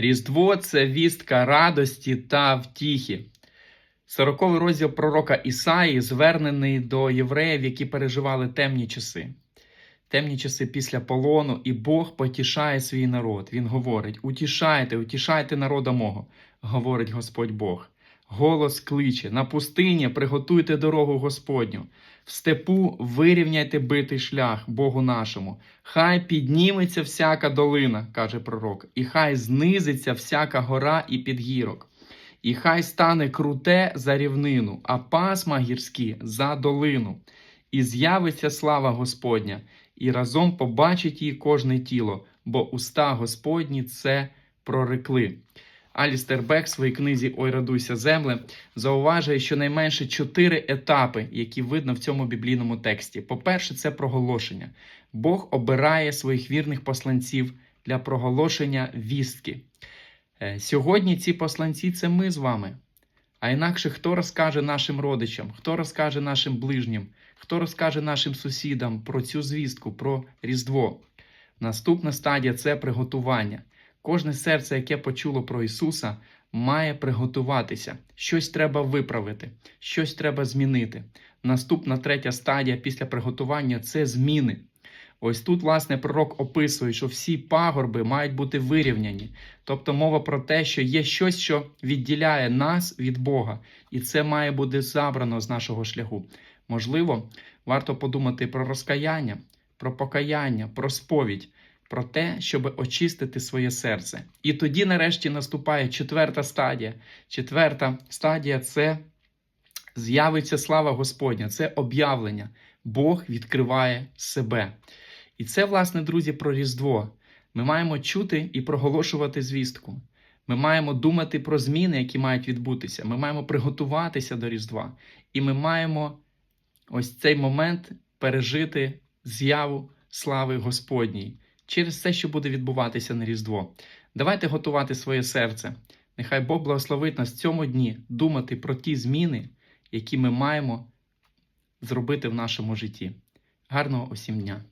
Різдво це вістка радості та втіхи. Сороковий розділ пророка Ісаї звернений до євреїв, які переживали темні часи. Темні часи після полону, і Бог потішає свій народ. Він говорить: Утішайте, утішайте народа мого, говорить Господь Бог. Голос кличе: на пустині приготуйте дорогу Господню, в степу вирівняйте битий шлях Богу нашому. Хай підніметься всяка долина, каже пророк, і хай знизиться всяка гора і підгірок. І хай стане круте за рівнину, а пасма гірські за долину. І з'явиться слава Господня, і разом побачить її кожне тіло, бо уста Господні це прорекли. Алістер Бек в своїй книзі Ой, радуйся, земле зауважує щонайменше чотири етапи, які видно в цьому біблійному тексті. По-перше, це проголошення. Бог обирає своїх вірних посланців для проголошення вістки. Е, Сьогодні ці посланці це ми з вами. А інакше хто розкаже нашим родичам, хто розкаже нашим ближнім, хто розкаже нашим сусідам про цю звістку, про Різдво. Наступна стадія це приготування. Кожне серце, яке почуло про Ісуса, має приготуватися. Щось треба виправити, щось треба змінити. Наступна третя стадія після приготування це зміни. Ось тут, власне, пророк описує, що всі пагорби мають бути вирівняні. Тобто мова про те, що є щось, що відділяє нас від Бога, і це має бути забрано з нашого шляху. Можливо, варто подумати про розкаяння, про покаяння, про сповідь, про те, щоб очистити своє серце. І тоді, нарешті, наступає четверта стадія. Четверта стадія це з'явиться слава Господня, це об'явлення. Бог відкриває себе. І це, власне, друзі, про Різдво. Ми маємо чути і проголошувати звістку. Ми маємо думати про зміни, які мають відбутися. Ми маємо приготуватися до Різдва. І ми маємо ось цей момент пережити з'яву слави Господній через все, що буде відбуватися на Різдво. Давайте готувати своє серце. Нехай Бог благословить нас в цьому дні думати про ті зміни, які ми маємо зробити в нашому житті. Гарного усім дня!